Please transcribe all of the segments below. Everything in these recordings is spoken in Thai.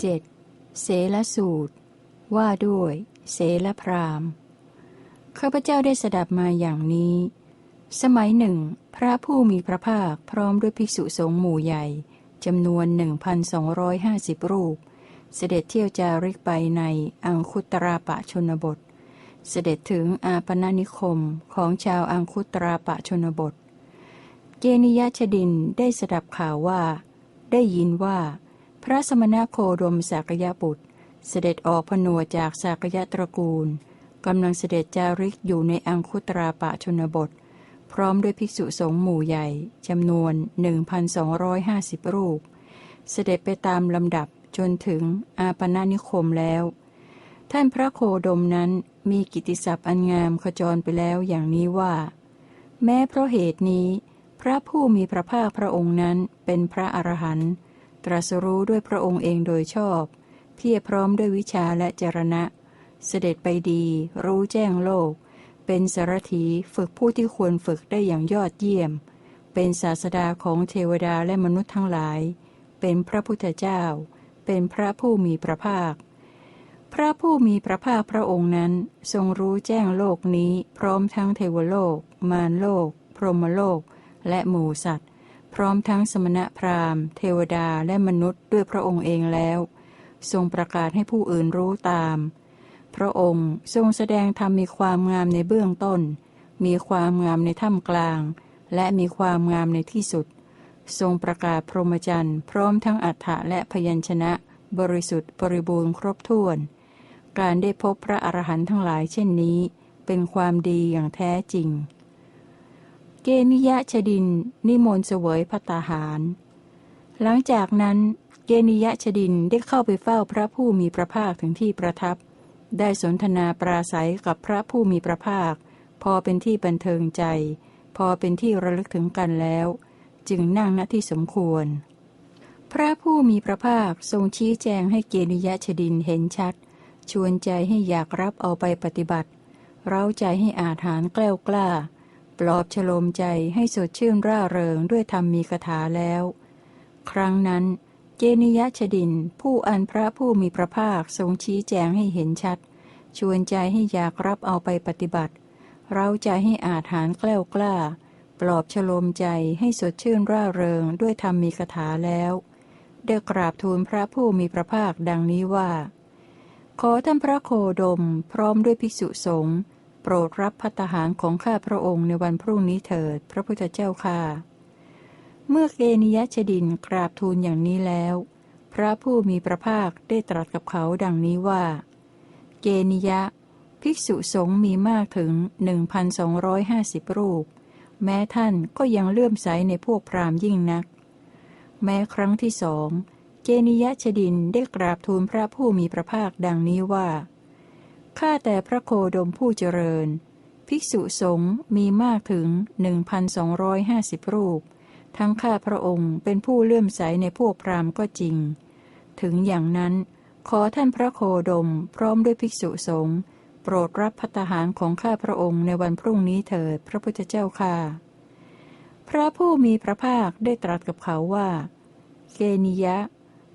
7. เสลสูตร ว่าด้วย เสลพรามข้าพเจ้าได้สดับมาอย่างนี้ สมัยหนึ่ง พระผู้มีพระภาคพร้อมด้วยภิกษุสงฆ์หมู่ใหญ่จำนวน 1,250 รูป เสด็จเที่ยวจาริกไปในอังคุตราปะชนบท เสด็จถึงอาปนานิคมของชาวอังคุตราปะชนบท เกนิยชดินได้สดับข่าวว่า ได้ยินว่า พระสมณโคดมสากยบุตร เสด็จออกผนวจากสากยตระกูลกำลังเสด็จจาริกอยู่ในอังคุตราปะชนบท พร้อมด้วยภิกษุสงฆ์หมู่ใหญ่จำนวน 1,250 รูป เสด็จไปตามลำดับจนถึงอาปนานิคมแล้ว ท่านพระโคดมนั้นมีกิติศัพท์อันงามขจรไปแล้วอย่างนี้ว่า แม้เพราะเหตุนี้ พระผู้มีพระภาคพระองค์นั้นเป็นพระอรหันต์ ตรัสรู้ด้วยพระองค์เองโดยชอบ เพียรพร้อมด้วยวิชาและจรณะ เสด็จไปดี รู้แจ้งโลก เป็นสารถีฝึกผู้ที่ควรฝึกได้อย่างยอดเยี่ยม เป็นศาสดาของเทวดาและมนุษย์ทั้งหลาย เป็นพระพุทธเจ้า เป็นพระผู้มีพระภาค พระผู้มีพระภาคพระองค์นั้น ทรงรู้แจ้งโลกนี้พร้อมทั้งเทวโลก มารโลก พรหมโลก และหมู่สัตว์ พร้อมทั้งสมณพราหมณ์ เทวดาและมนุษย์ด้วยพระองค์เองแล้ว ทรงประกาศให้ผู้อื่นรู้ตาม พระองค์ทรงแสดงธรรมมีความงามในเบื้องต้น มีความงามในถ้ำกลาง และมีความงามในที่สุด ทรงประกาศพรหมจรรย์พร้อมทั้งอัฏฐะและพยัญชนะ บริสุทธิ์บริบูรณ์ครบถ้วน การได้พบพระอรหันต์ทั้งหลายเช่นนี้ เป็นความดีอย่างแท้จริง เกนิยะชดิน นิมนต์เสวยพระตาหาร หลังจากนั้นเกนิยะชดินได้เข้าไปเฝ้าพระผู้มีพระภาคถึงที่ประทับ ได้สนทนาปราศัยกับพระผู้มีพระภาค พอเป็นที่บันเทิงใจ พอเป็นที่ระลึกถึงกันแล้ว จึงนั่งณที่สมควร พระผู้มีพระภาคทรงชี้แจงให้เกนิยะชดินเห็นชัด ชวนใจให้อยากรับเอาไปปฏิบัติ เร้าใจให้อาถานแกล้วกล้า ปลอบฉโลมใจให้สดชื่นร่าเริงด้วยธรรมมีคาถาแล้ว ครั้งนั้น เจนิยชดิน ผู้อันพระผู้มีพระภาคทรงชี้แจงให้เห็นชัด ชวนใจให้อยากรับเอาไปปฏิบัติ เราใจให้อาถานแกล้วกล้า ปลอบฉโลมใจให้สดชื่นร่าเริงด้วยธรรมมีคาถาแล้วได้กราบทูลพระผู้มีพระภาคดังนี้ว่า ขอท่านพระโคดม พร้อมด้วยภิกษุสงฆ์ โปรดรับพัตหารของข้าพระองค์ในวันพรุ่งนี้เถิด พระพุทธเจ้าค่ะ เมื่อเกนิยชดินกราบทูลอย่างนี้แล้ว พระผู้มีพระภาคได้ตรัสกับเขาดังนี้ว่า เกนิยะ ภิกษุสงฆ์มีมากถึง 1,250 รูป แม้ท่านก็ยังเลื่อมใสในพวกพราหมณ์ยิ่งนัก แม้ครั้งที่สองเกนิยชดินได้กราบทูลพระผู้มีพระภาคดังนี้ว่า ข้าแต่พระโคดมผู้เจริญ ภิกษุสงฆ์มีมากถึง 1,250 รูป ทั้งข้าพระองค์เป็นผู้เลื่อมใสในพวกพราหมณ์ก็จริง ถึงอย่างนั้น ขอท่านพระโคดมพร้อมด้วยภิกษุสงฆ์โปรดรับพัตหารของข้าพระองค์ในวันพรุ่งนี้เถิดพระพุทธเจ้าค่ะ พระผู้มีพระภาคได้ตรัสกับเขาว่าเกนิยะ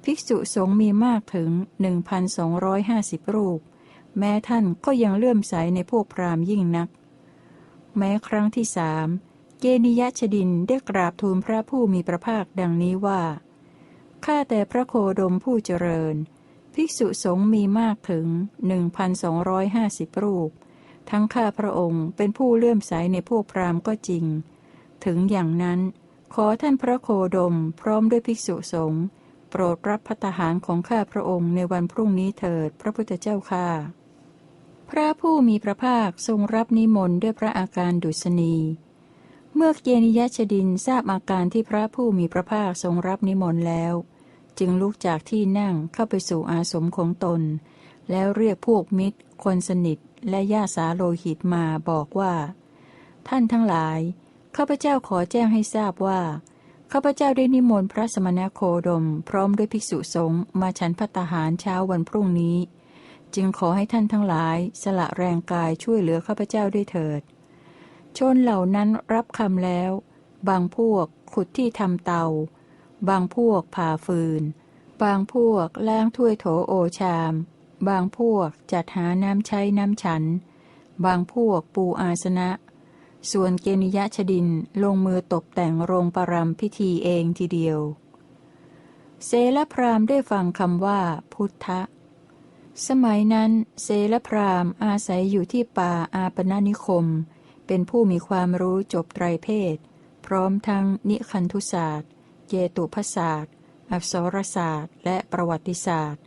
ภิกษุสงฆ์มีมากถึง 1,250 รูป แม้ท่านก็ยังเลื่อมใสในพวกพราหมณ์ยิ่งนัก แม้ครั้งที่สามเกนิยชดินได้กราบทูลพระผู้มีพระภาคดังนี้ว่า ข้าแต่พระโคดมผู้เจริญ ภิกษุสงฆ์มีมากถึง 1,250 รูป ทั้งข้าพระองค์เป็นผู้เลื่อมใสในพวกพราหมณ์ก็จริง ถึงอย่างนั้น ขอท่านพระโคดมพร้อมด้วยภิกษุสงฆ์โปรดรับพัตหารของข้าพระองค์ในวันพรุ่งนี้เถิดพระพุทธเจ้าค่ะ พระผู้มีพระภาคทรงรับนิมนต์ด้วยพระอาการดุษณี เมื่อเกนิยชดินทราบอาการที่พระผู้มีพระภาคทรงรับนิมนต์แล้ว จึงลุกจากที่นั่งเข้าไปสู่อาสมของตน แล้วเรียกพวกมิตร คนสนิท และญาสาโลหิตมาบอกว่า ท่านทั้งหลายข้าพเจ้าขอแจ้งให้ทราบว่าข้าพเจ้าได้นิมนต์พระสมณโคดม พร้อมด้วยภิกษุสงฆ์มาฉันพัตตาหารเช้าวันพรุ่งนี้ จึงขอให้ท่านทั้งหลายสละแรงกายช่วยเหลือข้าพเจ้าด้วยเถิด ชนเหล่านั้นรับคำแล้ว บางพวกขุดที่ทำเตา บางพวกผ่าฟืน บางพวกล้างถ้วยโถโอชาม บางพวกจัดหาน้ำใช้น้ำฉัน บางพวกปูอาสนะ ส่วนเกณิยะชดินลงมือตกแต่งโรงปรำพิธีเองทีเดียวเสลพรามได้ฟังคำว่าพุทธะ สมัยนั้นเสลพรามอาศัยอยู่ที่ป่าอาปนานิคม เป็นผู้มีความรู้จบไตรเพศ พร้อมทั้งนิคันธุศาสตร์เจตุพศาสตร์ อักษรศาสตร์ และประวัติศาสตร์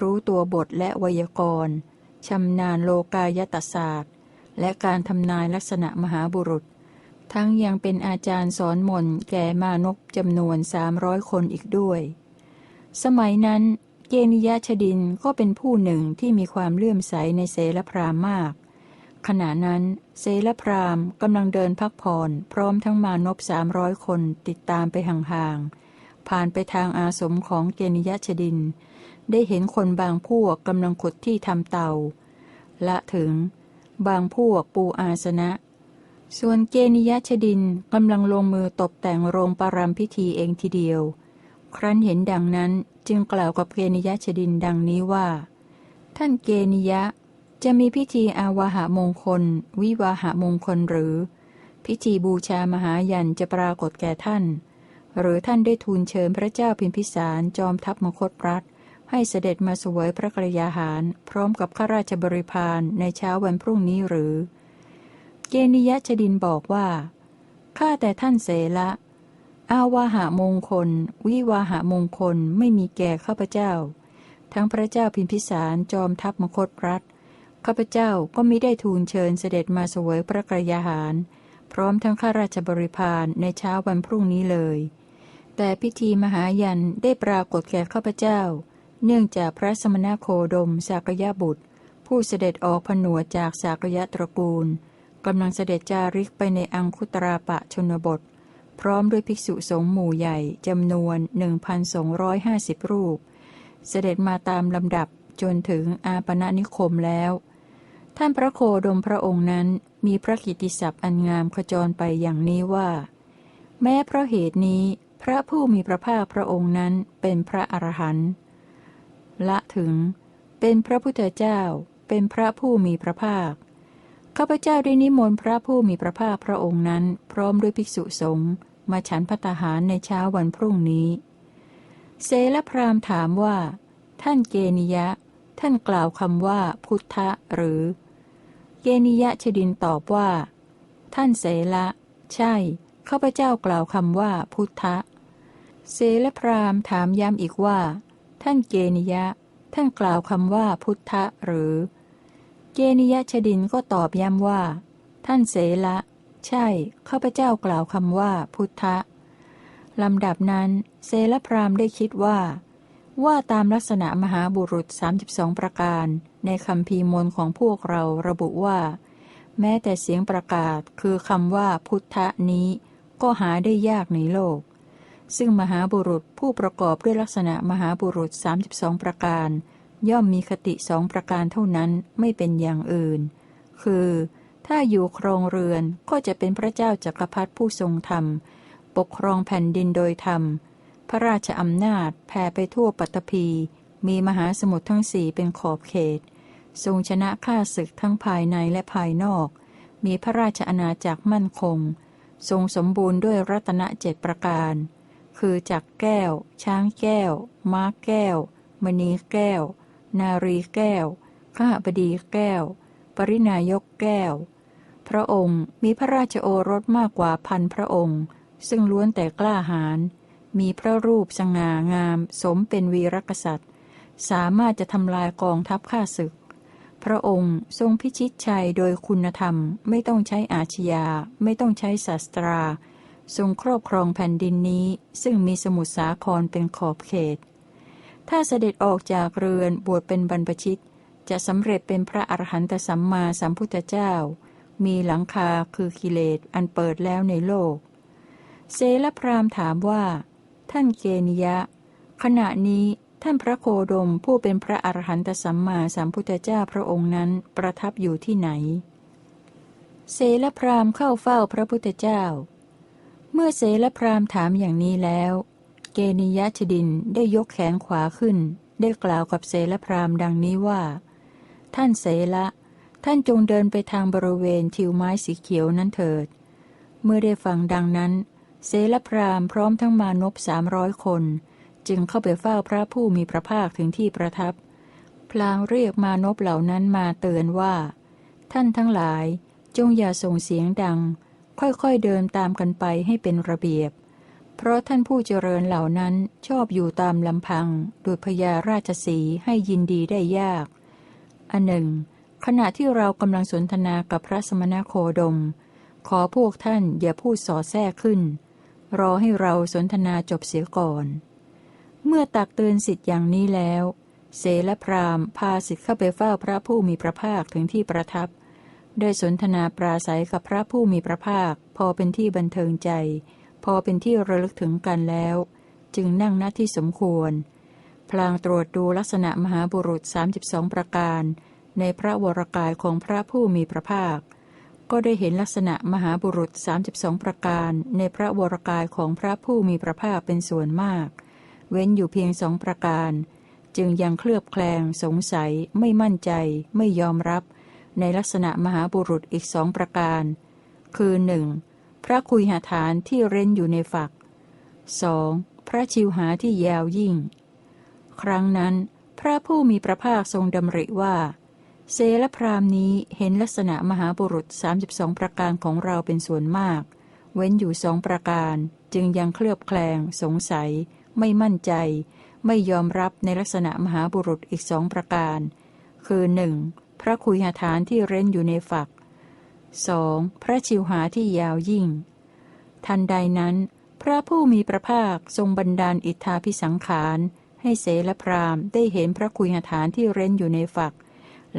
รู้ตัวบทและไวยากรณ์ชำนาญโลกายตศาสตร์ และการทำนายลักษณะมหาบุรุษ ทั้งยังเป็นอาจารย์สอนมนแก่มานกจำนวนสามร้อยคนอีกด้วย สมัยนั้น เกณิยะชดินก็เป็นผู้หนึ่งที่มีความเลื่อมใสในเสลพรามมาก ขณะนั้นเสลพรามกำลังเดินพักผ่อนพร้อมทั้งมานพสามร้อยคนติดตามไปห่างๆ ผ่านไปทางอาสมของเกณิยะชดิน ได้เห็นคนบางพวกกำลังขุดที่ทำเตา ละถึง บางพวกปูอาสนะ ส่วนเกณิยชดินกำลังลงมือตกแต่งโรงปรามพิธีเองทีเดียว ครั้นเห็นดังนั้นจึงกล่าวกับเกณิยะชดินดังนี้ว่า ท่านเกณิยะจะมีพิธีอาวาหามงคล วิวาหามงคลหรือ พิธีบูชามหายันจะปรากฏแก่ท่าน หรือท่านได้ทูลเชิญพระเจ้าพิมพิสารจอมทัพมคตรัฐ ให้เสด็จมาสวยพระกรยาหาร พร้อมกับข้าราชบริพารในเช้าวันพรุ่งนี้หรือ เกณิยะชดินบอกว่าข้าแต่ท่านเสละ อาวาหามงคล วิวาหามงคลไม่มีแก่ข้าพเจ้า ทั้งพระเจ้าพิมพิสารจอมทัพมคตรัฐข้าพเจ้าก็มิได้ทูลเชิญเสด็จมาสวยพระกรยาหาร พร้อมทั้งข้าราชบริพารในเช้าวันพรุ่งนี้เลย แต่พิธีมหายันได้ปรากฏแก่ข้าพเจ้า เนื่องจากพระสมณโคดมสากยบุตร ผู้เสด็จออกผนวจากสากยะตระกูลกำลังเสด็จจาริกไปในอังคุตราปะชนบท พร้อมด้วยภิกษุสงฆ์หมู่ใหญ่จำนวน 1,250 รูป เสด็จมาตามลำดับจนถึงอาปณะนิคมแล้ว ท่านพระโคดมพระองค์นั้นมีพระกิตติศัพท์อันงามขจรไปอย่างนี้ว่า แม้เพราะเหตุนี้พระผู้มีพระภาคพระองค์นั้นเป็นพระอรหันต์ละถึง เป็นพระพุทธเจ้า เป็นพระผู้มีพระภาคข้าพเจ้าได้นิมนต์พระผู้มีพระภาคพระองค์นั้น พร้อมด้วยภิกษุสงฆ์ มาฉันพัตหารในเช้าวันพรุ่งนี้ เสลพรามถามว่า ท่านเกนิยะ ท่านกล่าวคำว่าพุทธะหรือ เกนิยะชดินตอบว่า ท่านเสละใช่ข้าพเจ้ากล่าวคำว่าพุทธะ เสลพรามถามย้ำอีกว่า ท่านเกนิยะ ท่านกล่าวคำว่าพุทธะหรือ เกนิยะชดินก็ตอบย้ำว่า ท่านเสละ ใช่ ข้าพเจ้ากล่าวคำว่าพุทธะลำดับนั้นเสลพรามได้คิดว่า ว่าตามลักษณะมหาบุรุษ 32 ประการ ในคำพีมนของพวกเราระบุว่า แม้แต่เสียงประกาศคือคำว่าพุทธะนี้ ก็หาได้ยากในโลก ซึ่งมหาบุรุษผู้ประกอบด้วยลักษณะมหาบุรุษ 32 ประการ ย่อมมีคติสองประการเท่านั้นไม่เป็นอย่างอื่น คือ ถ้าอยู่ครองเรือนก็จะเป็นพระเจ้าจักรพรรดิผู้ทรงธรรม ปกครองแผ่นดินโดยธรรม พระราชอำนาจแผ่ไปทั่วปัตตภีมีมหาสมุทรทั้งสี่เป็นขอบเขต ทรงชนะข้าศึกทั้งภายในและภายนอก มีพระราชอาณาจักรมั่นคง ทรงสมบูรณ์ด้วยรัตนเจ็ดประการ คือจักแก้ว ช้างแก้ว ม้าแก้ว มณีแก้ว นารีแก้ว ข้าบดีแก้ว ปรินายกแก้ว พระองค์มีพระราชโอรสมากกว่าพันพระองค์ ซึ่งล้วนแต่กล้าหาญมีพระรูปสง่างาม สมเป็นวีรกษัตริย์ สามารถจะทำลายกองทัพข้าศึก พระองค์ทรงพิชิตชัยโดยคุณธรรม ไม่ต้องใช้อาชญา ไม่ต้องใช้ศาสตรา ทรงครอบครองแผ่นดินนี้ ซึ่งมีสมุทรสาครเป็นขอบเขต ถ้าเสด็จออกจากเรือนบวชเป็นบรรพชิต จะสำเร็จเป็นพระอรหันตสัมมาสัมพุทธเจ้า มีหลังคาคือกิเลสอันเปิดแล้วในโลก เซลพรามถามว่า ท่านเกนิยะ ขณะนี้ท่านพระโคดมผู้เป็นพระอรหันตสัมมาสัมพุทธเจ้าพระองค์นั้นประทับอยู่ที่ไหน เสลพรามเข้าเฝ้าพระพุทธเจ้า เมื่อเสลพรามถามอย่างนี้แล้ว เกนิยชดินได้ยกแขนขวาขึ้น ได้กล่าวกับเสลพรามดังนี้ว่า ท่านเสละ ท่านจงเดินไปทางบริเวณทิวไม้สีเขียวนั้นเถิด เมื่อได้ฟังดังนั้น เสลพรามพร้อมทั้งมานพสามร้อยคน จึงเข้าไปเฝ้าพระผู้มีพระภาคถึงที่ประทับ พลางเรียกมานพเหล่านั้นมาเตือนว่า ท่านทั้งหลายจงอย่าส่งเสียงดัง ค่อยๆเดินตามกันไปให้เป็นระเบียบ เพราะท่านผู้เจริญเหล่านั้นชอบอยู่ตามลำพังโดยพญาราชสีให้ยินดีได้ยาก อันหนึ่ง ขณะที่เรากำลังสนทนากับพระสมณโคดม ขอพวกท่านอย่าพูดสอแทรกขึ้น รอให้เราสนทนาจบเสียก่อน เมื่อตักเตือนสิทธิ์อย่างนี้แล้ว เสและพรามพาสิทธิ์เข้าไปเฝ้าพระผู้มีพระภาคถึงที่ประทับ ได้สนทนาปราศัยกับพระผู้มีพระภาค พอเป็นที่บันเทิงใจ พอเป็นที่ระลึกถึงกันแล้ว จึงนั่งหน้าที่สมควร พลางตรวจดูลักษณะมหาบุรุษ 32 ประการ ในพระวรกายของพระผู้มีพระภาค ก็ได้เห็นลักษณะมหาบุรุษ 32 ประการ ในพระวรกายของพระผู้มีพระภาคเป็นส่วนมาก เว้นอยู่เพียงสองประการ จึงยังเคลือบแคลง สงสัย ไม่มั่นใจ ไม่ยอมรับ ในลักษณะมหาบุรุษอีกสองประการ คือหนึ่งพระคุยหาฐานที่เร้นอยู่ในฝัก 2. พระชิวหาที่ยาวยิ่ง ครั้งนั้น พระผู้มีพระภาคทรงดำริว่า เซลพรามนี้เห็นลักษณะมหาบุรุษ 32 ประการของเราเป็นส่วนมาก เว้นอยู่สองประการจึงยังเคลือบแคลง สงสัย ไม่มั่นใจ ไม่ยอมรับในลักษณะมหาบุรุษอีกสองประการ คือหนึ่งพระคุยหาฐานที่เร้นอยู่ในฝัก 2. พระชิวหาที่ยาวยิ่ง ทันใดนั้น พระผู้มีพระภาคทรงบันดาลอิทธาพิสังขาร ให้เสลพรามได้เห็นพระคุยหาฐานที่เร้นอยู่ในฝัก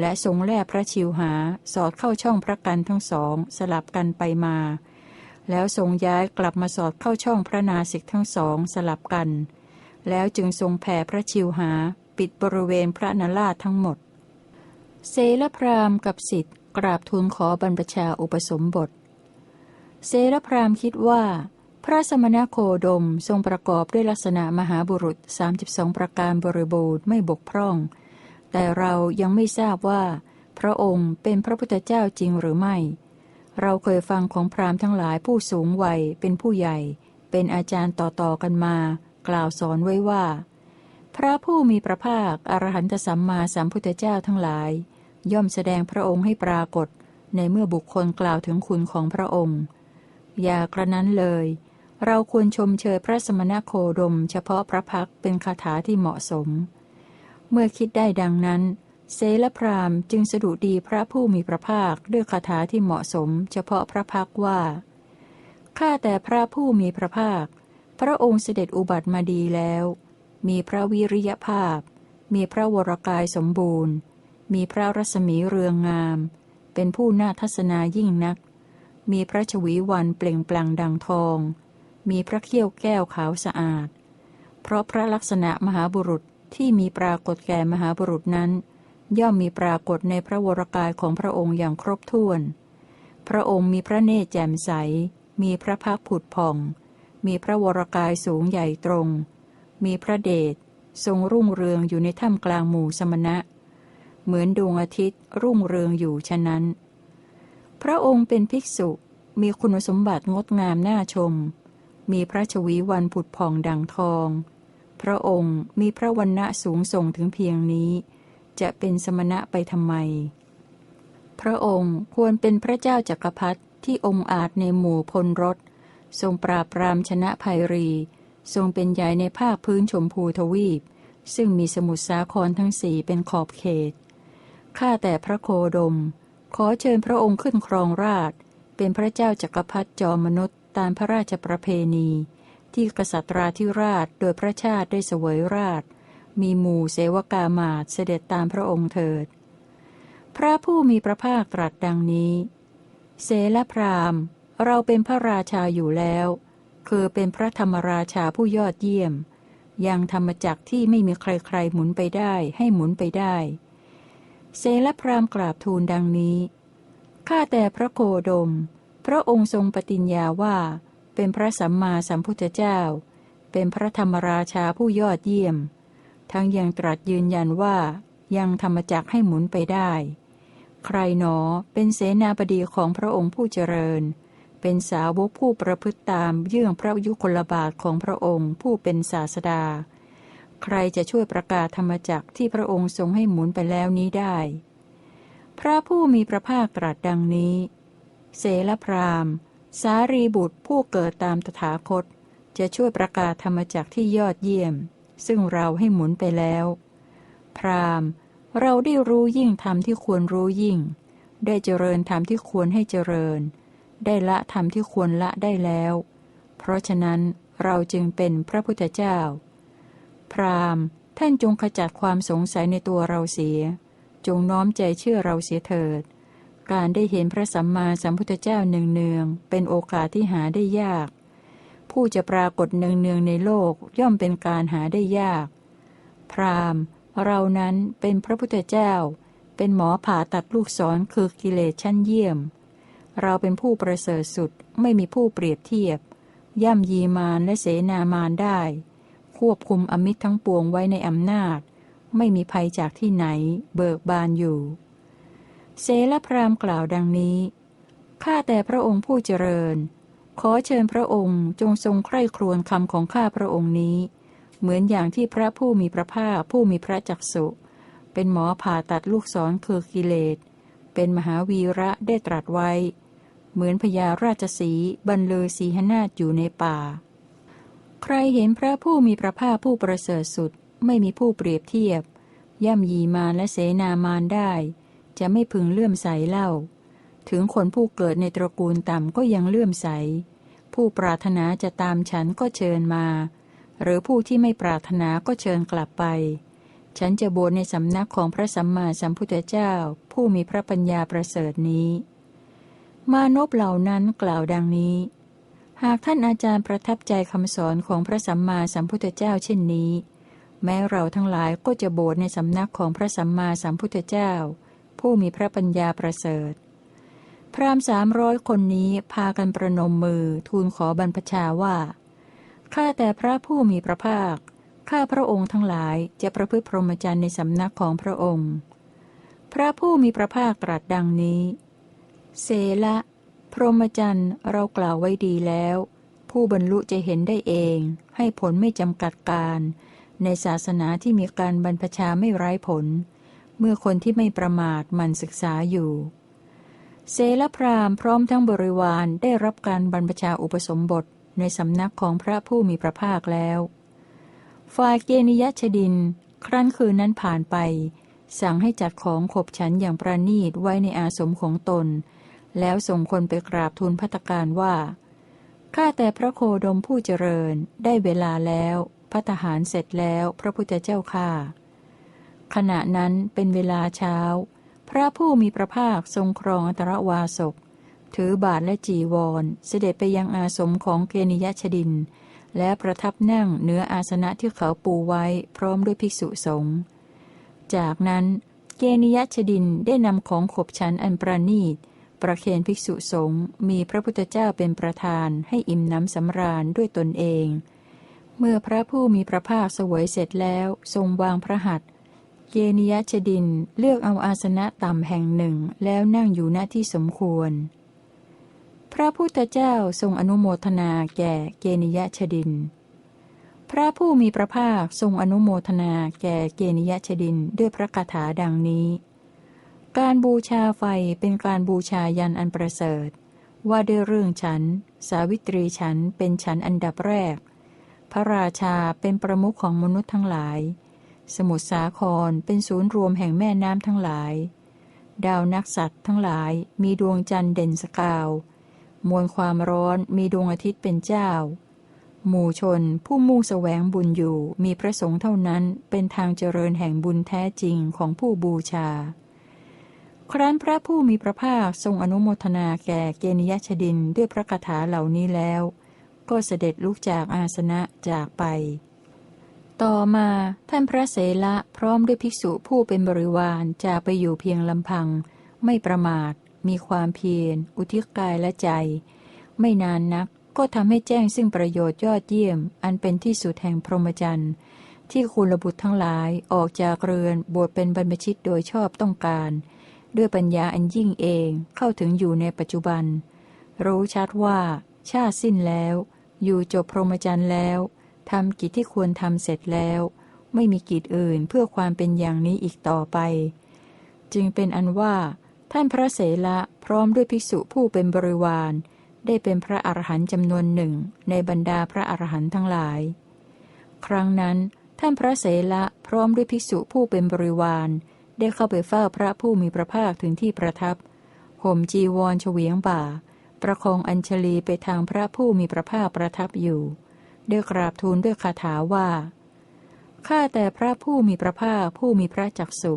และทรงแล่พระชิวหาสอดเข้าช่องพระกันทั้งสองสลับกันไปมา แล้วทรงย้ายกลับมาสอดเข้าช่องพระนาสิกทั้งสองสลับกัน แล้วจึงทรงแผ่พระชิวหาปิดบริเวณพระนราทั้งหมดเสลพรามกับสิทธิ์กราบทูลขอบรรพชาอุปสมบทเสรพรามคิดว่า พระสมณโคดมทรงประกอบด้วยลักษณะมหาบุรุษ 32 ประการบริบูรณ์ไม่บกพร่อง แต่เรายังไม่ทราบว่า พระองค์เป็นพระพุทธเจ้าจริงหรือไม่ เราเคยฟังของพราหมณ์ทั้งหลายผู้สูงวัยเป็นผู้ใหญ่ เป็นอาจารย์ต่อๆกันมา กล่าวสอนไว้ว่า พระผู้มีพระภาคอรหันตสัมมาสัมพุทธเจ้าทั้งหลาย ย่อมแสดงพระองค์ให้ปรากฏ ในเมื่อบุคคลกล่าวถึงคุณของพระองค์ อย่ากระนั้นเลย เราควรชมเชยพระสมณโคดม เฉพาะพระพักเป็นคาถาที่เหมาะสม เมื่อคิดได้ดังนั้นเซลพรามจึงสดุดีพระผู้มีพระภาคด้วยคาถาที่เหมาะสม เฉพาะพระพักว่า ข้าแต่พระผู้มีพระภาค พระองค์เสด็จอุบัติมาดีแล้ว มีพระวิริยภาพ มีพระวรกายสมบูรณ์ มีพระรัศมีเรืองงาม เป็นผู้น่าทัศนายิ่งนัก มีพระชวีวันเปล่งปลั่งดังทอง มีพระเขี้ยวแก้วขาวสะอาด เพราะพระลักษณะมหาบุรุษ ที่มีปรากฏแก่มหาบุรุษนั้น ย่อมมีปรากฏในพระวรกายของพระองค์อย่างครบถ้วน พระองค์มีพระเนตรแจ่มใส มีพระพักผุดผ่อง มีพระวรกายสูงใหญ่ตรง มีพระเดชทรงรุ่งเรืองอยู่ในถ้ำกลางหมู่สมณะ เหมือนดวงอาทิตย์รุ่งเรืองอยู่ฉะนั้น พระองค์เป็นภิกษุมีคุณสมบัติงดงามน่าชม มีพระชวีวันผุดผ่องดังทอง พระองค์มีพระวันณะสูงส่งถึงเพียงนี้ จะเป็นสมณะไปทำไม พระองค์ควรเป็นพระเจ้าจักรพรรดิที่องค์อาจในหมู่พลรถ ทรงปราบปรามชนะภัยรี ทรงเป็นใหญ่ในภาคพื้นชมพูทวีป ซึ่งมีสมุทรสาครทั้งสี่เป็นขอบเขต ข้าแต่พระโคดม ขอเชิญพระองค์ขึ้นครองราช เป็นพระเจ้าจักรพรรดิจอมมนุษย์ตามพระราชประเพณี ที่กษัตราธิราชโดยพระชาติได้เสวยราช มีหมู่เสวกามาตเสด็จตามพระองค์เถิด พระผู้มีพระภาคตรัสดังนี้ เสลพรามเราเป็นพระราชาอยู่แล้ว คือเป็นพระธรรมราชาผู้ยอดเยี่ยม ยังธรรมจักที่ไม่มีใครๆหมุนไปได้ให้หมุนไปได้ เสลพรามกราบทูลดังนี้ ข้าแต่พระโคดม พระองค์ทรงปฏิญญาว่า เป็นพระสัมมาสัมพุทธเจ้า เป็นพระธรรมราชาผู้ยอดเยี่ยม ทั้งยังตรัสยืนยันว่ายังธรรมจักให้หมุนไปได้ ใครหนอเป็นเสนาบดีของพระองค์ผู้เจริญ เป็นสาวกผู้ประพฤติตามเยื่องพระยุคลบาทของพระองค์ผู้เป็นศาสดา ใครจะช่วยประกาศธรรมจักที่พระองค์ทรงให้หมุนไปแล้วนี้ได้ พระผู้มีพระภาคตรัสดังนี้ เสลพราม สารีบุตรผู้เกิดตามตถาคต จะช่วยประกาศธรรมจักที่ยอดเยี่ยม ซึ่งเราให้หมุนไปแล้ว พรามเราได้รู้ยิ่งธรรมที่ควรรู้ยิ่ง ได้เจริญธรรมที่ควรให้เจริญ ได้ละธรรมที่ควรละได้แล้ว เพราะฉะนั้นเราจึงเป็นพระพุทธเจ้า พรามท่านจงขจัดความสงสัยในตัวเราเสีย จงน้อมใจเชื่อเราเสียเถิด การได้เห็นพระสัมมาสัมพุทธเจ้าเนืองๆเป็นโอกาสที่หาได้ยาก ผู้จะปรากฏเนืองๆในโลกย่อมเป็นการหาได้ยาก พรามเรานั้นเป็นพระพุทธเจ้า เป็นหมอผ่าตัดลูกศรคือกิเลสชั้นเยี่ยม เราเป็นผู้ประเสริฐสุดไม่มีผู้เปรียบเทียบ ย่ำยีมารและเสนามารได้ ควบคุมอมิตรทั้งปวงไว้ในอำนาจ ไม่มีภัยจากที่ไหน เบิกบานอยู่ เสลพรามกล่าวดังนี้ข้าแต่พระองค์ผู้เจริญ ขอเชิญพระองค์จงทรงใคร่ครวญคำของข้าพระองค์นี้ เหมือนอย่างที่พระผู้มีพระภาคผู้มีพระจักสุเป็นหมอผ่าตัดลูกศรคือกิเลส เป็นมหาวีระได้ตรัสไว้ เหมือนพญาราชสีบรรลือสีหนาฏอยู่ในป่า ใครเห็นพระผู้มีพระภาคผู้ประเสริฐสุด ไม่มีผู้เปรียบเทียบ ย่ำยีมารและเสนามารได้ จะไม่พึงเลื่อมใสเล่า ถึงคนผู้เกิดในตระกูลต่ำก็ยังเลื่อมใส ผู้ปรารถนาจะตามฉันก็เชิญมา หรือผู้ที่ไม่ปรารถนาก็เชิญกลับไป ฉันจะบวชในสำนักของพระสัมมาสัมพุทธเจ้า ผู้มีพระปัญญาประเสริฐนี้ มานพเหล่านั้นกล่าวดังนี้ หากท่านอาจารย์ประทับใจคำสอนของพระสัมมาสัมพุทธเจ้าเช่นนี้แม้เราทั้งหลายก็จะบวชในสำนักของพระสัมมาสัมพุทธเจ้า ผู้มีพระปัญญาประเสริฐ พราหมณ์สามร้อยคนนี้พากันประนมมือทูลขอบรรพชาว่า ข้าแต่พระผู้มีพระภาค ข้าพระองค์ทั้งหลายจะประพฤติพรหมจรรย์ในสำนักของพระองค์ พระผู้มีพระภาคตรัสดังนี้ เสละ พรหมจรรย์เรากล่าวไว้ดีแล้ว ผู้บรรลุจะเห็นได้เอง ให้ผลไม่จำกัดการในศาสนาที่มีการบรรพชาไม่ไร้ผล เมื่อคนที่ไม่ประมาทมันศึกษาอยู่ เสลพรามพร้อมทั้งบริวารได้รับการบรรพชาอุปสมบทในสำนักของพระผู้มีพระภาคแล้ว ฝ่ายเกนิยชดิน ครั้นคืนนั้นผ่านไป สั่งให้จัดของขบฉันอย่างประนีตไว้ในอาสมของตน แล้วส่งคนไปกราบทูลพัตการว่า ข้าแต่พระโคดมผู้เจริญได้เวลาแล้วพัตหารเสร็จแล้วพระพุทธเจ้าข้า ขณะนั้นเป็นเวลาเช้า พระผู้มีพระภาคทรงครองอัตรวาสก ถือบาทและจีวร เสด็จไปยังอาสมของเกนิยชดิน และประทับนั่งเหนืออาสนะที่เขาปูไว้พร้อมด้วยภิกษุสงฆ์ จากนั้นเกนิยชดินได้นำของขบฉันอันประนีต ประเคนภิกษุสงฆ์มีพระพุทธเจ้าเป็นประธานให้อิ่มน้ำสำราญด้วยตนเอง เมื่อพระผู้มีพระภาคสวยเสร็จแล้วทรงวางพระหัตถ์ เกนิยชดินเลือกเอาอาสนะต่ำแห่งหนึ่งแล้วนั่งอยู่หน้าที่สมควร พระพุทธเจ้าทรงอนุโมทนาแก่เกนิยชดิน พระผู้มีพระภาคทรงอนุโมทนาแก่เกนิยชดินด้วยพระคาถาดังนี้ การบูชาไฟเป็นการบูชายันอันประเสริฐ ว่าด้วยเรื่องฉัน สาวิตรีฉันเป็นฉันอันดับแรก พระราชาเป็นประมุขของมนุษย์ทั้งหลาย สมุทรสาครเป็นศูนย์รวมแห่งแม่น้ำทั้งหลาย ดาวนักสัตว์ทั้งหลายมีดวงจันทร์เด่นสกาว มวลความร้อนมีดวงอาทิตย์เป็นเจ้า หมู่ชนผู้มุ่งแสวงบุญอยู่มีพระสงฆ์เท่านั้นเป็นทางเจริญแห่งบุญแท้จริงของผู้บูชา ครั้นพระผู้มีพระภาคทรงอนุโมทนาแก่เกณยชดินด้วยพระคาถาเหล่านี้แล้ว ก็เสด็จลุกจากอาสนะจากไป ต่อมาท่านพระเสละพร้อมด้วยภิกษุผู้เป็นบริวารจากไปอยู่เพียงลำพัง ไม่ประมาท มีความเพียร อุทิศกายและใจ ไม่นานนักก็ทำให้แจ้งซึ่งประโยชน์ยอดเยี่ยม อันเป็นที่สุดแห่งพรหมจรรย์ที่คุณบุตรทั้งหลายออกจากเรือนบวชเป็นบรรพชิตโดยชอบต้องการ ด้วยปัญญาอันยิ่งเองเข้าถึงอยู่ในปัจจุบัน รู้ชัดว่า ชาติสิ้นแล้ว อยู่จบพรหมจรรย์แล้ว ทำกิจที่ควรทำเสร็จแล้ว ไม่มีกิจอื่นเพื่อความเป็นอย่างนี้อีกต่อไป จึงเป็นอันว่า ท่านพระเสละพร้อมด้วยภิกษุผู้เป็นบริวาร ได้เป็นพระอรหันต์จำนวนหนึ่งในบรรดาพระอรหันต์ทั้งหลาย ครั้งนั้น ท่านพระเสละพร้อมด้วยภิกษุผู้เป็นบริวาร ได้เข้าไปเฝ้าพระผู้มีพระภาคถึงที่ประทับห่มจีวรเฉวียงบ่า ประคองอัญชลีไปทางพระผู้มีพระภาคประทับอยู่ ได้กราบทูลด้วยคาถาว่า ข้าแต่พระผู้มีพระภาคผู้มีพระจักสุ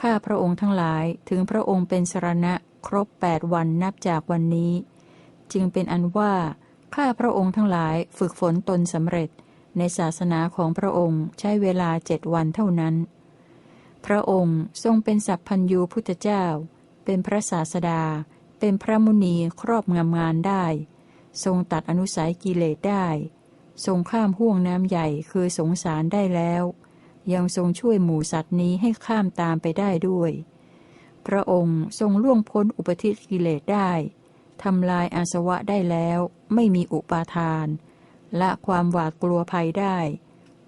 ข้าพระองค์ทั้งหลายถึงพระองค์เป็นสรณะครบแปดวันนับจากวันนี้ จึงเป็นอันว่า ข้าพระองค์ทั้งหลายฝึกฝนตนสำเร็จในศาสนาของพระองค์ใช้เวลาเจ็ดวันเท่านั้น พระองค์ทรงเป็นสัพพัญยูพุทธเจ้า เป็นพระศาสดา เป็นพระมุนีครอบงำงานได้ ทรงตัดอนุสัยกิเลสได้ ทรงข้ามห่วงน้ำใหญ่คือสงสารได้แล้ว ยังทรงช่วยหมู่สัตว์นี้ให้ข้ามตามไปได้ด้วย พระองค์ทรงล่วงพ้นอุปธิกิเลสได้ทำลายอาสวะได้แล้ว ไม่มีอุปาทาน ละความหวาดกลัวภัยได้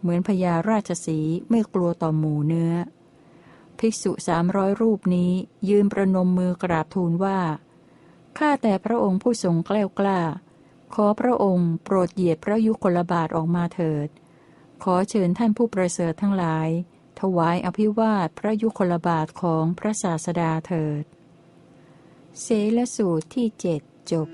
เหมือนพญาราชสีไม่กลัวต่อหมู่เนื้อ ภิกษุสามร้อยรูปนี้ยืนประนมมือกราบทูลว่า ข้าแต่พระองค์ผู้ทรงแกล้วกล้า ขอพระองค์โปรดเหยียบพระยุคลบาทออกมาเถิด ขอเชิญท่านผู้ประเสริฐทั้งหลาย ถวายอภิวาทพระยุคลบาทของพระศาสดาเถิด เสลสูตรที่เจ็ดจบ